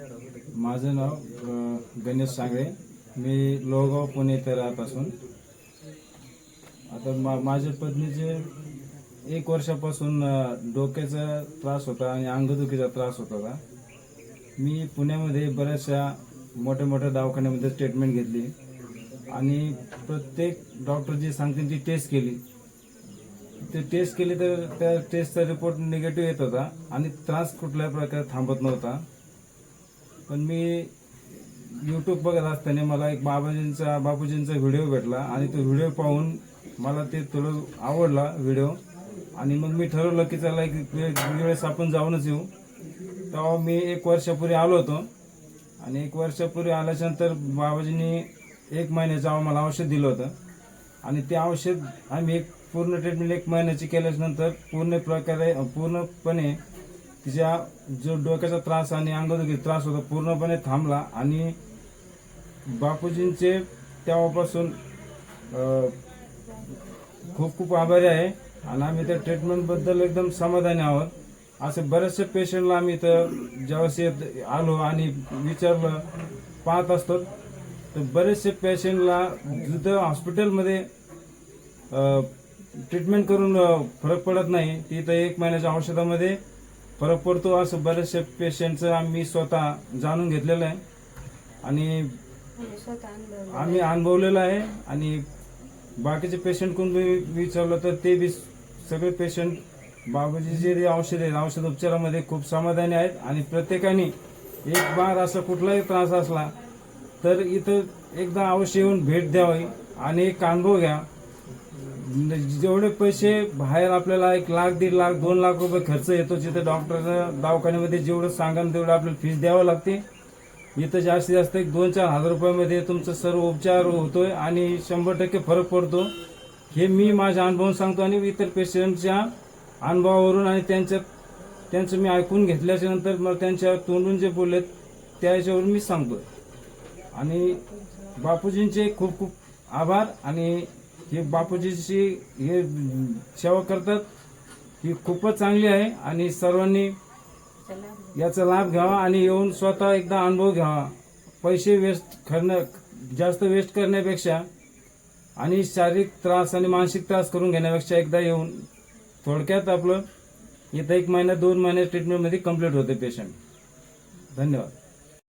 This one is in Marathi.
माझं नाव गणेश सांगळे. मी लोहगाव पुणे इथे राहत असून आता मा माझ्या पत्नीचे एक वर्षापासून डोक्याचा त्रास होता आणि अंगदुखीचा त्रास होत होता. मी पुण्यामध्ये बऱ्याचशा मोठ्या मोठ्या दवाखान्यामध्ये ट्रीटमेंट घेतली. आणि प्रत्येक डॉक्टर जे सांगतील ती टेस्ट केली. ते टेस्ट केली तर त्या टेस्टचा रिपोर्ट निगेटिव्ह येत होता आणि त्रास कुठल्याही प्रकारे थांबत नव्हता. पण मी यूट्यूब बघत असताना मला एक बाबाजींचा बापूजींचा व्हिडिओ भेटला आणि तो व्हिडिओ पाहून मला ते थोडं आवडला व्हिडिओ. आणि मग मी ठरवलं की चला एक वेळेस आपण जाऊनच येऊ. तेव्हा मी एक वर्षापूर्वी आलो होतो. आणि एक वर्षापूर्वी आल्याच्यानंतर बाबाजींनी एक महिन्याचं मला औषध दिलं होतं. आणि ते औषध आम्ही एक पूर्ण ट्रीटमेंट एक महिन्याची केल्याच्यानंतर पूर्ण प्रकारे पूर्णपणे तिच्या जो डोक्याचा त्रास आणि अंगदुखीचा त्रास होता पूर्णपणे थांबला आणि बापूजींचे तेव्हापासून खूप खूप आभारी आहे आणि आम्ही त्या ट्रीटमेंटबद्दल एकदम समाधानी आहोत. असे बरेचसे पेशंटला आम्ही इथं ज्यावेळेस येत आलो आणि विचारलं पाहत असतो तर बरेचसे पेशंटला जिथं हॉस्पिटलमध्ये ट्रीटमेंट करून फरक पडत नाही तिथं एक महिन्याच्या औषधामध्ये फरक पडतो असं बरेचसे पेशंटचं आम्ही स्वतः जाणून घेतलेलं आहे. आणि आम्ही अनुभवलेलं आहे. आणि बाकीचे पेशंट कोण विचारलं तर ते बी सगळे पेशंट बाबाजीचे जे औषध आहेत औषध उपचारामध्ये खूप समाधानी आहेत. आणि प्रत्येकाने एक बार असा कुठलाही त्रास असला तर इथं एकदा अवश्य येऊन भेट द्यावी आणि एक अनुभव घ्या. म्हणजे जेवढे पैसे बाहेर आपल्याला एक लाख दीड लाख दोन लाख रुपये खर्च येतो जिथे डॉक्टरच्या दवाखान्यामध्ये जेवढं सांगाल तेवढं आपल्याला फीस द्यावं लागते. इथं जास्तीत जास्त एक दोन चार हजार रुपयामध्ये तुमचं सर्व उपचार होतोय आणि शंभर टक्के फरक पडतो. हे मी माझ्या अनुभवून सांगतो आणि इतर पेशंटच्या अनुभवावरून आणि त्यांच्या त्यांचं मी ऐकून घेतल्याच्या नंतर मला त्यांच्या तोंडून जे बोललेत त्याच्यावरून मी सांगतो आणि बापूजींचे खूप खूप आभार आणि हे बापूजीची हे सेवा करतात. ही खूपच चांगली आहे आणि सर्वांनी याचा लाभ घ्यावा आणि येऊन स्वतः एकदा अनुभव घ्यावा. पैसे वेस्ट करणं जास्त वेस्ट करण्यापेक्षा आणि शारीरिक त्रास आणि मानसिक त्रास करून घेण्यापेक्षा एकदा येऊन थोडक्यात आपलं इथं एक महिना दोन महिन्या ट्रीटमेंटमध्ये कंप्लीट होते पेशंट धन्यवाद.